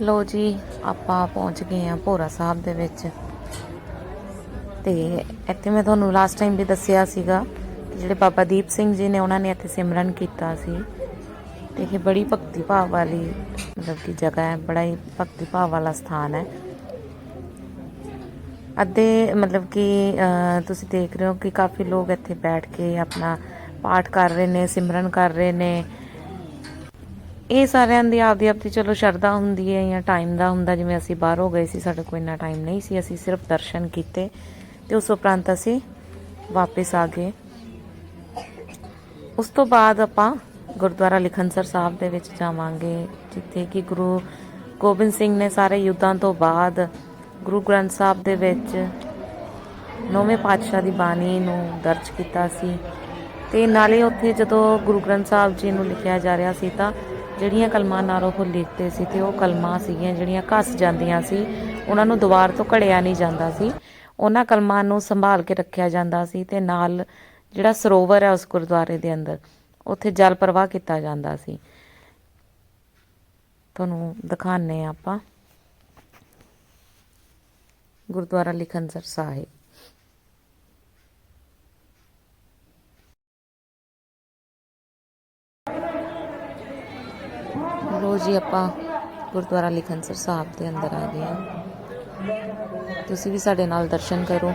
ਲੋ ਜੀ, ਆਪਾਂ ਪਹੁੰਚ ਗਏ ਆ ਭੋਰਾ ਸਾਹਿਬ ਦੇ ਵਿੱਚ। ਤੇ ਇੱਥੇ ਮੈਂ ਤੁਹਾਨੂੰ ਲਾਸਟ ਟਾਈਮ ਵੀ ਦੱਸਿਆ ਸੀਗਾ ਕਿ ਜਿਹੜੇ ਬਾਬਾ ਦੀਪ ਸਿੰਘ ਜੀ ਨੇ ਉਹਨਾਂ ਨੇ ਇੱਥੇ ਸਿਮਰਨ ਕੀਤਾ ਸੀ। ਤੇ ਇਹ ਬੜੀ ਭਗਤੀ ਭਾਵ ਵਾਲੀ, ਮਤਲਬ ਕਿ ਜਗ੍ਹਾ ਹੈ, ਬੜਾ ਹੀ ਭਗਤੀ ਭਾਵ ਵਾਲਾ ਸਥਾਨ ਹੈ। ਅੱਧੇ ਮਤਲਬ ਕਿ ਤੁਸੀਂ ਦੇਖ ਰਹੇ ਹੋ ਕਿ ਕਾਫੀ ਲੋਕ ਇੱਥੇ ਬੈਠ ਕੇ ਆਪਣਾ ਪਾਠ ਕਰ ਰਹੇ ਨੇ, ਸਿਮਰਨ ਕਰ ਰਹੇ ਨੇ। ਇਹ ਸਾਰਿਆਂ ਦੀ ਆਪਦੀ ਆਪਦੀ ਚਲੋ ਸ਼ਰਧਾ ਹੁੰਦੀ ਹੈ ਜਾਂ ਟਾਈਮ ਦਾ ਹੁੰਦਾ, ਜਿਵੇਂ ਅਸੀਂ ਬਾਹਰੋਂ ਗਏ ਸੀ, ਸਾਡੇ ਕੋਲ ਇੰਨਾ ਟਾਈਮ ਨਹੀਂ ਸੀ, ਅਸੀਂ ਸਿਰਫ ਦਰਸ਼ਨ ਕੀਤੇ ਤੇ ਉਸ ਉਪਰੰਤ ਅਸੀਂ ਵਾਪਸ ਆ ਗਏ। ਉਸ ਤੋਂ ਬਾਅਦ ਆਪਾਂ ਗੁਰਦੁਆਰਾ ਲਿਖਨਸਰ ਸਾਹਿਬ ਦੇ ਵਿੱਚ ਜਾਵਾਂਗੇ, ਜਿੱਥੇ ਕਿ ਗੁਰੂ ਗੋਬਿੰਦ ਸਿੰਘ ਨੇ ਸਾਰੇ ਯੁੱਧਾਂ ਤੋਂ ਬਾਅਦ ਗੁਰੂ ਗ੍ਰੰਥ ਸਾਹਿਬ ਦੇ ਵਿੱਚ ਨੌਵੇਂ ਪਾਤਸ਼ਾਹ ਦੀ ਬਾਣੀ ਨੂੰ ਦਰਜ ਕੀਤਾ ਸੀ। ਤੇ ਨਾਲੇ ਉੱਥੇ ਜਦੋਂ ਗੁਰੂ ਗ੍ਰੰਥ ਸਾਹਿਬ ਜੀ ਨੂੰ ਲਿਖਿਆ ਜਾ ਰਿਹਾ ਸੀ ਤਾਂ ਜਿਹੜੀਆਂ ਕਲਮਾਂ ਨਾਲ ਉਹ ਲਿਖਦੇ ਸੀ ਤੇ ਉਹ ਕਲਮਾਂ ਸੀਗੀਆਂ ਜਿਹੜੀਆਂ ਘਸ ਜਾਂਦੀਆਂ ਸੀ, ਉਹਨਾਂ ਨੂੰ ਦੁਬਾਰ ਤੋਂ ਘੜਿਆ ਨਹੀਂ ਜਾਂਦਾ ਸੀ। ਉਹਨਾਂ ਕਲਮਾਂ ਨੂੰ ਸੰਭਾਲ ਕੇ ਰੱਖਿਆ ਜਾਂਦਾ ਸੀ ਤੇ ਨਾਲ ਜਿਹੜਾ ਸਰੋਵਰ ਹੈ ਉਸ ਗੁਰਦੁਆਰੇ ਦੇ ਅੰਦਰ, ਉੱਥੇ ਜਲ ਪ੍ਰਵਾਹ ਕੀਤਾ ਜਾਂਦਾ ਸੀ। ਤੁਹਾਨੂੰ ਦਿਖਾਣੇ ਆਪਾਂ। ਗੁਰਦੁਆਰਾ ਲਿਖਨਸਰ ਸਾਹਿਬ। ਲੋ ਜੀ, ਆਪਾਂ ਗੁਰਦੁਆਰਾ ਲਿਖਨਸਰ ਸਾਹਿਬ ਦੇ ਅੰਦਰ ਆ ਗਏ ਹਾਂ। ਤੁਸੀਂ ਵੀ ਸਾਡੇ ਨਾਲ ਦਰਸ਼ਨ ਕਰੋ।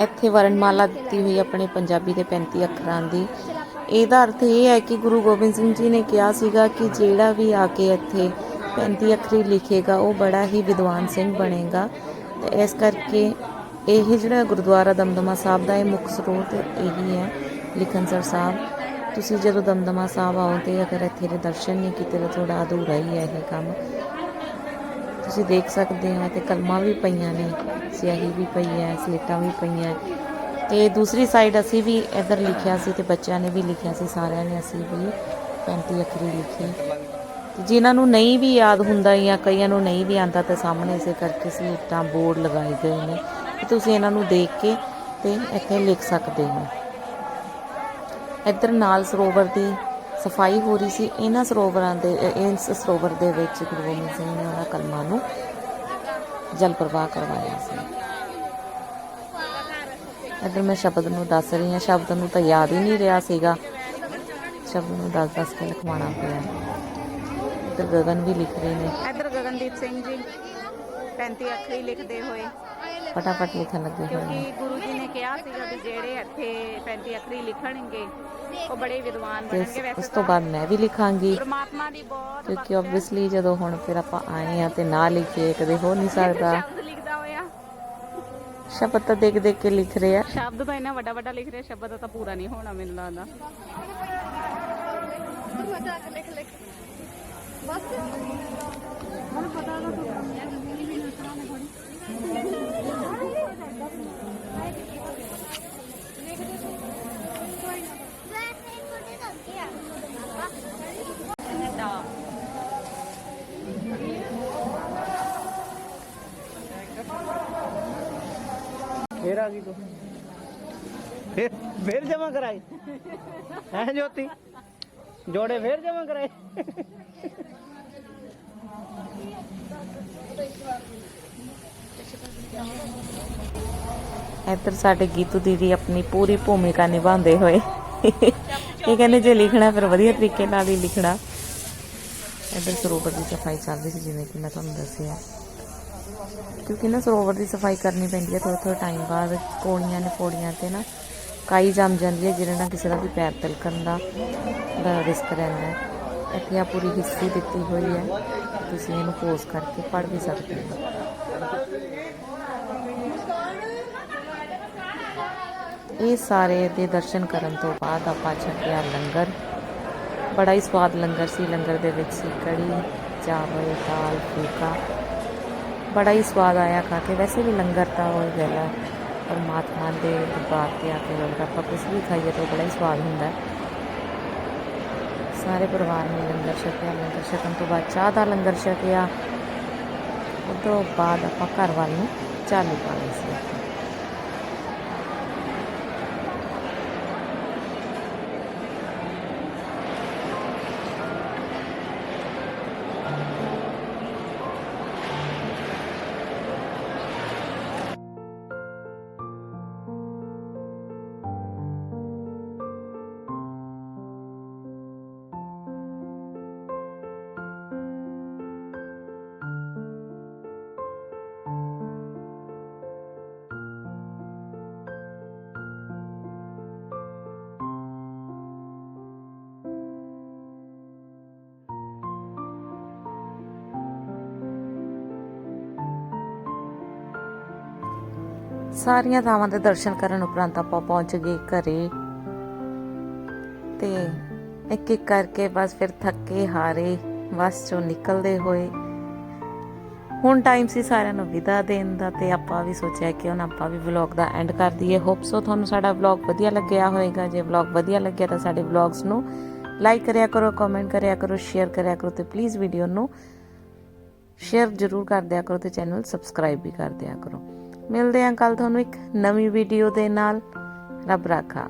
ਇੱਥੇ ਵਰਣਮਾਲਾ ਦਿੱਤੀ ਹੋਈ ਆਪਣੇ ਪੰਜਾਬੀ ਦੇ 35 ਅੱਖਰਾਂ ਦੀ। ਇਹਦਾ ਅਰਥ ਇਹ ਹੈ ਕਿ ਗੁਰੂ ਗੋਬਿੰਦ ਸਿੰਘ ਜੀ ਨੇ ਕਿਹਾ ਸੀਗਾ ਕਿ ਜਿਹੜਾ ਵੀ ਆ ਕੇ ਇੱਥੇ 35 ਅੱਖਰੀ ਲਿਖੇਗਾ, ਉਹ ਬੜਾ ਹੀ ਵਿਦਵਾਨ ਸਿੰਘ ਬਣੇਗਾ। ਤੇ ਇਸ ਕਰਕੇ ਇਹ ਜਿਹੜਾ ਗੁਰਦੁਆਰਾ ਦਮਦਮਾ ਸਾਹਿਬ ਦਾ ਇਹ ਮੁੱਖ ਸਰੋਤ ਇਹੀ ਹੈ ਲਿਖਨਸਰ ਸਾਹਿਬ। ਤੁਸੀਂ ਜਦੋਂ ਦਮਦਮਾ ਸਾਹਿਬ ਆਓ ਤੇ ਅਗਰ ਇੱਥੇ ਦੇ ਦਰਸ਼ਨ ਨਹੀਂ ਕੀਤੇ ਤਾਂ ਥੋੜਾ ਅਧੂਰਾ ਹੀ ਹੈ ਇਹ ਕੰਮ। ਤੁਸੀਂ ਦੇਖ ਸਕਦੇ ਹੋ ਤੇ ਕਲਮਾਂ ਵੀ ਪਈਆਂ ਨੇ, ਸਿਆਹੀ ਵੀ ਪਈ ਹੈ, ਸਲੇਟਾਂ ਵੀ ਪਈਆਂ। ਤੇ ਦੂਸਰੀ ਸਾਈਡ ਅਸੀਂ ਵੀ ਇੱਧਰ ਲਿਖਿਆ ਸੀ ਤੇ ਬੱਚਿਆਂ ਨੇ ਵੀ ਲਿਖਿਆ ਸੀ, ਸਾਰਿਆਂ ਨੇ ਅਸੀਂ ਵੀ 35 ਅੱਖਰੀ ਲਿਖੀ। ਤੇ ਜਿਨ੍ਹਾਂ ਨੂੰ ਨਹੀਂ ਵੀ ਯਾਦ ਹੁੰਦਾ ਜਾਂ ਕਈਆਂ ਨੂੰ ਨਹੀਂ ਵੀ ਆਂਦਾ ਤਾਂ ਸਾਹਮਣੇ ਇਸੇ ਕਰਕੇ ਸਲੇਟਾਂ, ਬੋਰਡ ਲਗਾਏ ਗਏ ਨੇ। ਤੁਸੀਂ ਇਹਨਾਂ ਨੂੰ ਦੇਖ ਕੇ ਤੇ ਇੱਥੇ ਲਿਖ ਸਕਦੇ ਹੋ। ਇੱਧਰ ਨਾਲ ਸਰੋਵਰ ਦੀ ਸਫ਼ਾਈ ਹੋ ਰਹੀ ਸੀ ਇਹਨਾਂ ਸਰੋਵਰਾਂ ਦੇ, ਇਸ ਸਰੋਵਰ ਦੇ ਵਿੱਚ ਗੁਰੂ ਗੋਬਿੰਦ ਸਿੰਘ ਨੇ ਉਹਨਾਂ ਕਲਮਾਂ ਨੂੰ ਜਲ ਪ੍ਰਵਾਹ ਕਰਵਾਇਆ ਸੀ। ਇੱਧਰ ਮੈਂ ਸ਼ਬਦ ਨੂੰ ਦੱਸ ਰਹੀ ਹਾਂ, ਸ਼ਬਦ ਨੂੰ ਤਾਂ ਯਾਦ ਹੀ ਨਹੀਂ ਰਿਹਾ ਸੀਗਾ। ਸ਼ਬਦ ਨੂੰ ਦੱਸ ਦੱਸ ਕੇ ਲਿਖਵਾਉਣਾ ਪਿਆ। ਇੱਧਰ ਗਗਨ ਵੀ ਲਿਖ ਰਹੇ ਨੇ। ਇੱਧਰ ਗਗਨਦੀਪ ਸਿੰਘ ਜੀ 35 ਅੱਖਰੀ ਲਿਖਦੇ ਹੋਏ। ਫਟਾਫਟ ਲਿਖਣ ਲੱਗੇ ਹੋਏ ਕਿਉਂਕਿ ਗੁਰੂ ਜੀ ਨੇ ਕਿਹਾ ਸੀਗਾ ਵੀ ਜਿਹੜੇ ਇੱਥੇ 35 ਅੱਖਰੀ ਲਿਖਣਗੇ ਉਹ ਬੜੇ ਵਿਦਵਾਨ ਬਣਨਗੇ। ਉਸ- ਵੈਸੇ ਉਸ ਤੋਂ ਬਾਅਦ ਮੈਂ ਵੀ ਲਿਖਾਂਗੀ ਪਰਮਾਤਮਾ ਦੀ ਬਹੁਤ ਕਿਉਂਕਿ ਆਬਵੀਅਸਲੀ ਜਦੋਂ ਹੁਣ ਫਿਰ ਆਪਾਂ ਆਏ ਆ ਤੇ ਨਾ ਲਿਖੇ ਕਦੇ ਹੋ ਨਹੀਂ ਸਕਦਾ। ਸ਼ਬਦ ਲਿਖਦਾ ਹੋਇਆ। ਸ਼ਬਦ ਤਾਂ ਦੇਖ ਦੇਖ ਕੇ ਲਿਖ ਰਹੇ। ਆ ਸ਼ਬਦ ਤਾਂ ਇੰਨਾ ਵੱਡਾ ਵੱਡਾ ਲਿਖ ਰਿਹਾ ਸ਼ਬਦ ਤਾਂ ਪੂਰਾ ਨਹੀਂ ਹੋਣਾ ਮੈਨੂੰ ਲੱਗਦਾ। ਫੇਰ ਆ ਗਈ ਤੂੰ। ਫੇਰ ਫੇਰ ਜਮਾ ਕਰਾਈ। ਹੈ ਜੋਤੀ? ਜੋੜੇ ਫੇਰ ਜਮਾ ਕਰਾਏ। ਇੱਧਰ ਸਾਡੇ ਗੀਤੂ ਦੀਦੀ ਆਪਣੀ ਪੂਰੀ ਭੂਮਿਕਾ ਨਿਭਾਉਂਦੇ ਹੋਏ। ਇਹ ਕਹਿੰਦੇ ਜੇ ਲਿਖਣਾ ਫਿਰ ਵਧੀਆ ਤਰੀਕੇ ਨਾਲ ਹੀ ਲਿਖਣਾ। ਇੱਧਰ ਸਰੋਵਰ ਦੀ ਸਫ਼ਾਈ ਚੱਲ ਸੀ, ਜਿਵੇਂ ਕਿ ਮੈਂ ਤੁਹਾਨੂੰ ਦੱਸਿਆ। ਕਿਉਂਕਿ ਨਾ ਸਰੋਵਰ ਦੀ ਸਫ਼ਾਈ ਕਰਨੀ ਪੈਂਦੀ ਹੈ ਥੋੜਾ ਥੋੜਾ ਟਾਈਮ ਬਾਅਦ ਕੋਣੀਆਂ ਨੇ ਪੌੜੀਆਂ ਤੇ ਨਾ ਕਾਈ ਜੰਮ ਜਾਂਦੀ ਹੈ, ਜਿਹਦੇ ਨਾਲ ਕਿਸੇ ਦਾ ਵੀ ਪੈਰ ਤਿਲਕਣ ਦਾ ਦਾ ਰਿਸਕ ਰਹਿੰਦਾ ਹੈ। ਇੱਥੇ ਆ ਪੂਰੀ ਹਿਸਟਰੀ ਦਿੱਤੀ ਹੋਈ ਹੈ, ਤੁਸੀਂ ਇਹਨੂੰ ਪੋਜ਼ ਕਰਕੇ ਪੜ੍ਹ ਵੀ ਸਕਦੇ ਹੋ। ਇਹ ਸਾਰੇ ਦੇ ਦਰਸ਼ਨ ਕਰਨ ਤੋਂ ਬਾਅਦ ਆਪਾਂ ਛਕਿਆ ਲੰਗਰ। ਬੜਾ ਹੀ ਸਵਾਦ ਲੰਗਰ ਸੀ। ਲੰਗਰ ਦੇ ਵਿੱਚ ਸੀ ਕੜੀ, ਚਾਵਲ, ਦਾਲ, ਫੁਲਕਾ। ਬੜਾ ਹੀ ਸਵਾਦ ਆਇਆ ਖਾ ਕੇ। ਵੈਸੇ ਵੀ ਲੰਗਰ ਤਾਂ ਉਹ ਗੱਲ ਪਰਮਾਤਮਾ ਦੇ ਦਰਬਾਰ ਤੇ ਆ ਕੇ ਲੰਗਰ ਆਪਾਂ ਕੁਝ ਵੀ ਖਾਈਏ ਤਾਂ ਬੜਾ ਹੀ ਸਵਾਦ ਹੁੰਦਾ। ਸਾਰੇ ਪਰਿਵਾਰ ਨੇ ਲੰਗਰ ਛਕਿਆ। ਲੰਗਰ ਛਕਣ ਤੋਂ ਬਾਅਦ ਚਾਹ ਦਾ ਲੰਗਰ ਛਕਿਆ। ਉਸ ਤੋਂ ਬਾਅਦ ਆਪਾਂ ਘਰ ਵੱਲ ਨੂੰ ਚਾਲੂ ਪਾਣੀ ਸੀ ਸਾਰੀਆਂ ਥਾਵਾਂ ਦੇ ਦਰਸ਼ਨ ਕਰਨ ਉਪਰੰਤ ਆਪਾਂ ਪਹੁੰਚ ਗਏ ਘਰੇ। ਤੇ ਇੱਕ ਇੱਕ ਕਰਕੇ ਬਸ ਫਿਰ ਥੱਕੇ ਹਾਰੇ, ਬਸ ਚੋਂ ਨਿਕਲਦੇ ਹੋਏ। ਹੁਣ ਟਾਈਮ ਸੀ ਸਾਰਿਆਂ ਨੂੰ ਵਿਦਾ ਦੇਣ ਦਾ ਤੇ ਆਪਾਂ ਵੀ ਸੋਚਿਆ ਕਿ ਹੁਣ ਆਪਾਂ ਵੀ ਵਲੌਗ ਦਾ ਐਂਡ ਕਰ ਦਈਏ। ਹੋਪ ਸੋ ਤੁਹਾਨੂੰ ਸਾਡਾ ਵਲੌਗ ਵਧੀਆ ਲੱਗਿਆ ਹੋਵੇਗਾ। ਜੇ ਵਲੌਗ ਵਧੀਆ ਲੱਗਿਆ ਤਾਂ ਸਾਡੇ ਵਲੌਗਸ ਨੂੰ ਲਾਈਕ ਕਰਿਆ ਕਰੋ ਕਮੈਂਟ ਕਰਿਆ ਕਰੋ ਸ਼ੇਅਰ ਕਰਿਆ ਕਰੋ ਤੇ ਪਲੀਜ਼ ਵੀਡੀਓ ਨੂੰ ਸ਼ੇਅਰ ਜ਼ਰੂਰ ਕਰ ਦਿਆ ਕਰੋ ਤੇ ਚੈਨਲ ਸਬਸਕ੍ਰਾਈਬ ਵੀ ਕਰ ਦਿਆ ਕਰੋ। ਮਿਲਦੇ ਹਾਂ ਕੱਲ ਤੁਹਾਨੂੰ ਇੱਕ ਨਵੀਂ ਵੀਡੀਓ ਦੇ ਨਾਲ। ਰੱਬ ਰਾਖਾ।